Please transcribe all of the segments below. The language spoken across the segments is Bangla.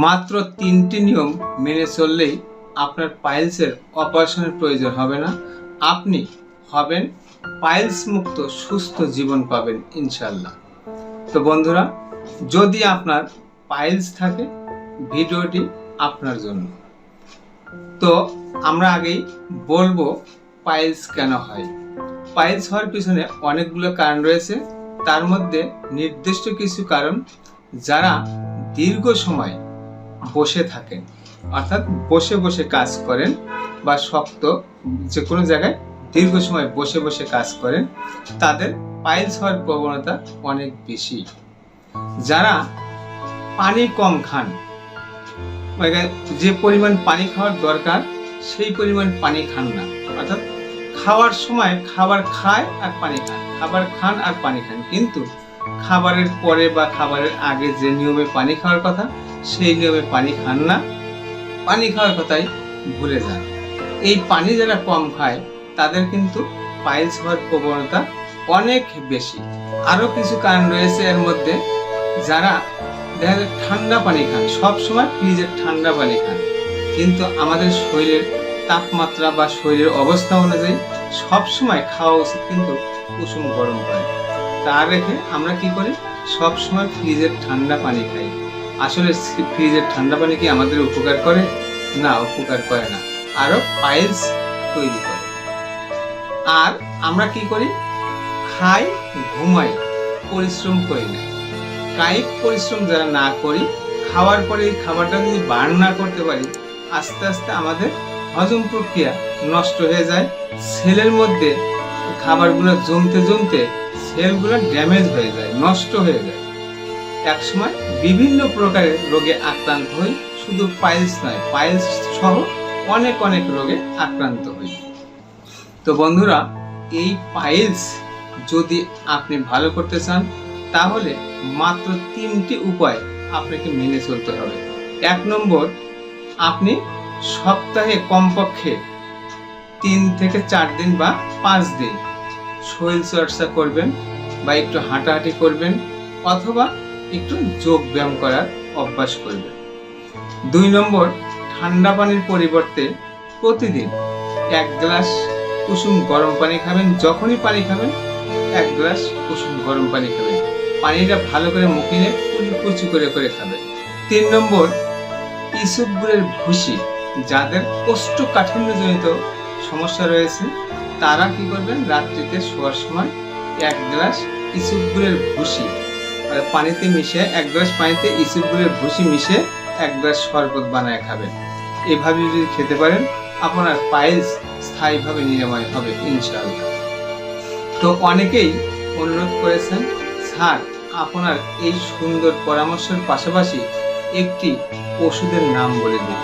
মাত্র তিনটি নিয়ম মেনে চললেই আপনার পাইলসের অপারেশনের প্রয়োজন হবে না। আপনি হবেন পাইলস মুক্ত সুস্থ জীবন পাবেন ইনশাল্লাহ তো বন্ধুরা, যদি আপনার পাইলস থাকে, ভিডিওটি আপনার জন্য। তো আমরা আগেই বলব পাইলস কেন হয়। পাইলস হওয়ার পিছনে অনেকগুলো কারণ রয়েছে। তার মধ্যে নির্দিষ্ট কিছু কারণ যারা দীর্ঘ সময় বসে থাকেন। অর্থাৎ বসে বসে কাজ করেন বা শক্ত যে কোনো জায়গায় দীর্ঘ সময় বসে বসে কাজ করেন, তাদের পাইলস হওয়ার প্রবণতা অনেক বেশি। যারা পানি কম খান যে পরিমাণ পানি খাওয়ার দরকার, সেই পরিমাণ পানি খান না। অর্থাৎ খাওয়ার সময় খাবার খায় আর পানি খান, খাবার খান আর পানি খান। কিন্তু খাবারের পরে বা খাবারের আগে যে নিয়মে পানি খাওয়ার কথা, সেই নিয়মে পানি খান না। পানি খাওয়ার কথাই ভুলে যান। এই পানি যারা কম খায়, তাদের কিন্তু পাইলস হওয়ার প্রবণতা অনেক বেশি। আরও কিছু কারণ রয়েছে এর মধ্যে। যারা দেখা যায় ঠান্ডা পানি খান, সবসময় ফ্রিজের ঠান্ডা পানি খান। কিন্তু আমাদের শরীরের তাপমাত্রা বা শরীরের অবস্থা অনুযায়ী সবসময় খাওয়া উচিত কিন্তু কুসুম গরম পানি। তা রেখে আমরা কি করি? সব সময় ফ্রিজের ঠান্ডা পানি খাই। আসলে ফ্রিজের ঠান্ডা পানি কি আমাদের উপকার করে? না, উপকার করে না। আরও পাইলস তৈরি করে। আর আমরা কি করি? খাই, ঘুমাই, পরিশ্রম করি না। কায়িক পরিশ্রম যারা না করি, খাওয়ার পরে এই খাবারটা যদি বার্ন না করতে পারি, আস্তে আস্তে আমাদের হজম প্রক্রিয়া নষ্ট হয়ে যায়। সেলের মধ্যে খাবারগুলো জমতে জমতে সেলগুলো ড্যামেজ হয়ে যায়, নষ্ট হয়ে যায়। একসময় বিভিন্ন প্রকারের রোগে আক্রান্ত হই, শুধু পাইলস নয় পাইলস সহ অনেক অনেক রোগে আক্রান্ত হই। তো বন্ধুরা, এই পাইলস যদি আপনি ভালো করতে চান, তাহলে মাত্র তিনটি উপায় আপনাকে মেনে চলতে হবে। এক নম্বর, আপনি সপ্তাহে কমপক্ষে তিন থেকে চার দিন বা পাঁচ দিন শরীর চর্চা করবেন বা একটু হাঁটাহাঁটি করবেন অথবা একটু যোগ ব্যায়াম করার অভ্যাস করবেন। দুই নম্বর, ঠান্ডা পানির পরিবর্তে প্রতিদিন এক গ্লাস কুসুম গরম পানি খাবেন, যখনই পানি খাবেন, এক গ্লাস কুসুম গরম পানি খাবেন। পানিটা ভালো করে মুখিয়ে কুচি করে করে খাবেন। তিন নম্বর ইসুপগুলের ভুসি, যাদের কোষ্ঠকাঠিন্যজনিত সমস্যা রয়েছে তারা কি করবেন? রাত্রিতে শোয়ার সময় এক গ্লাস ইসুপগুলের ভুসি আর পানিতে মিশে এক গ্লাস পানিতে ইসুপগুলের ভুসি মিশে এক গ্লাস শরবত বানায় খাবেন। এভাবে যদি খেতে পারেন, আপনার পাইলস স্থায়ীভাবে নিরাময় হবে, ইনশাআল্লাহ। তো অনেকেই অনুরোধ করেছেন, স্যার, আপনার এই সুন্দর পরামর্শের পাশাপাশি একটি ওষুধের নাম বলে দিন।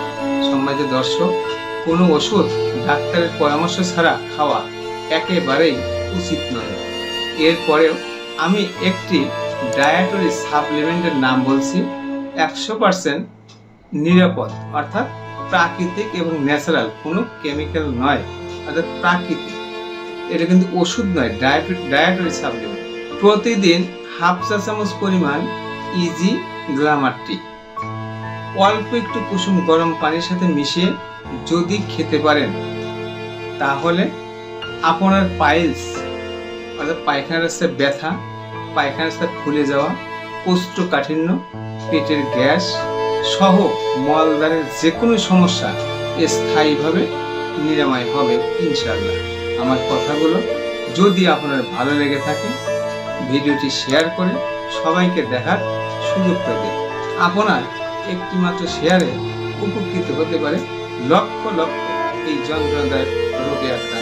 সম্মানিত দর্শক কোনো ওষুধ ডাক্তারের পরামর্শ ছাড়া খাওয়া একেবারেই উচিত নয়। এরপরেও আমি একটি ডায়েটরি সাপ্লিমেন্টের নাম বলছি, একশো পার্সেন্ট নিরাপদ, অর্থাৎ প্রাকৃতিক এবং ন্যাচারাল, কোনো কেমিক্যাল নয়, অর্থাৎ প্রাকৃতিক। এটা কিন্তু ওষুধ নয় ডায়েটরি সাপ্লিমেন্ট। প্রতিদিন হাফ চা চামচ পরিমাণ ইজি গ্লামার টি। অল্প একটু কুসুম গরম পানির সাথে মিশিয়ে যদি খেতে পারেন, তাহলে আপনার পাইলস, অর্থাৎ পায়খানা রাস্তায় ব্যথা পায়খানা রাস্তায় ফুলে যাওয়া, কোষ্ঠকাঠিন্য, পেটের গ্যাস সহ মলদারের যে কোনো সমস্যা স্থায়ীভাবে নিরাময় হবে ইনশাআল্লাহ। আমার কথাগুলো যদি আপনার ভালো লেগে থাকে, ভিডিওটি শেয়ার করে সবাইকে দেখার সুযোগ দিন। আপনার একটিমাত্র শেয়ারে উপকৃত হতে পারে লক্ষ লক্ষ এই যন্ত্রণাদায়ক রোগে আক্রান্ত।